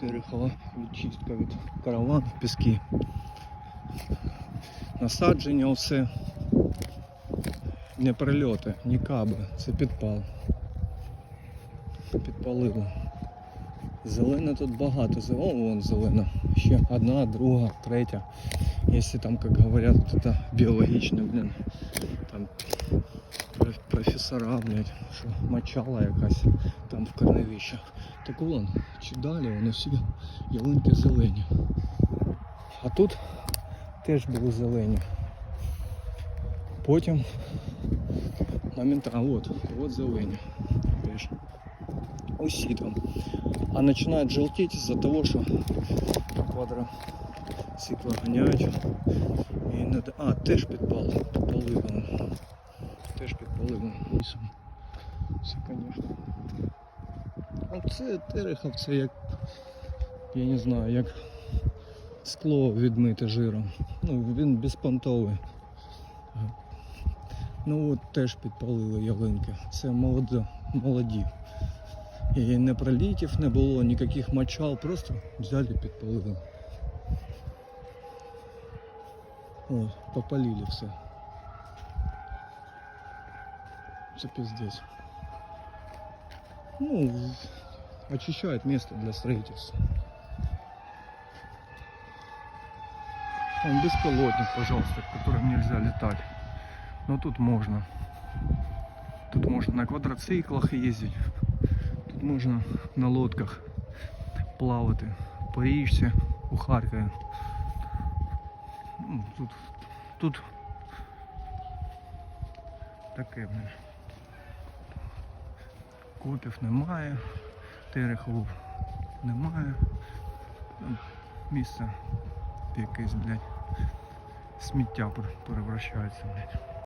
Терехова відчистка від каравану, піски. Насадження все. Не прильоти, ні каби, це підпал. Підпалило. Зелено тут багато, О, вон зелено. Ще одна, друга, третя. Если там, как говорят, вот это биологично, блин, там професора, блядь, що мочала якась там в корневищах. Так вон, чи далі вони всі ялинки зелені. А тут теж були зелені. Потім моментально, от, от зелені. Теж. Усі там. А починають жовтіти з-за того, що квадроцикли ганяють. І не... А, теж підпал, підпалило. Теж підпалило. Лісом. Це, звісно. А це Терехов, це як, я не знаю, як скло відмите жиром. Ну, він безпонтовий. Ну от теж підпалили ялинки. Це молодо, молоді. І не пролітів не було, ніяких мочал, просто взяли підпалили. О, попалили все. Це пиздец. Ну, очищают место для строительства. Он беспилотник, пожалуйста, которым нельзя летать. Но тут можно. Тут можно на квадроциклах ездить. Тут можна на лодках плавати по річці у Харкові. Ну, тут, тут таке, Копів немає, терехов немає. Місце якесь, блядь, сміття перевращається, блядь.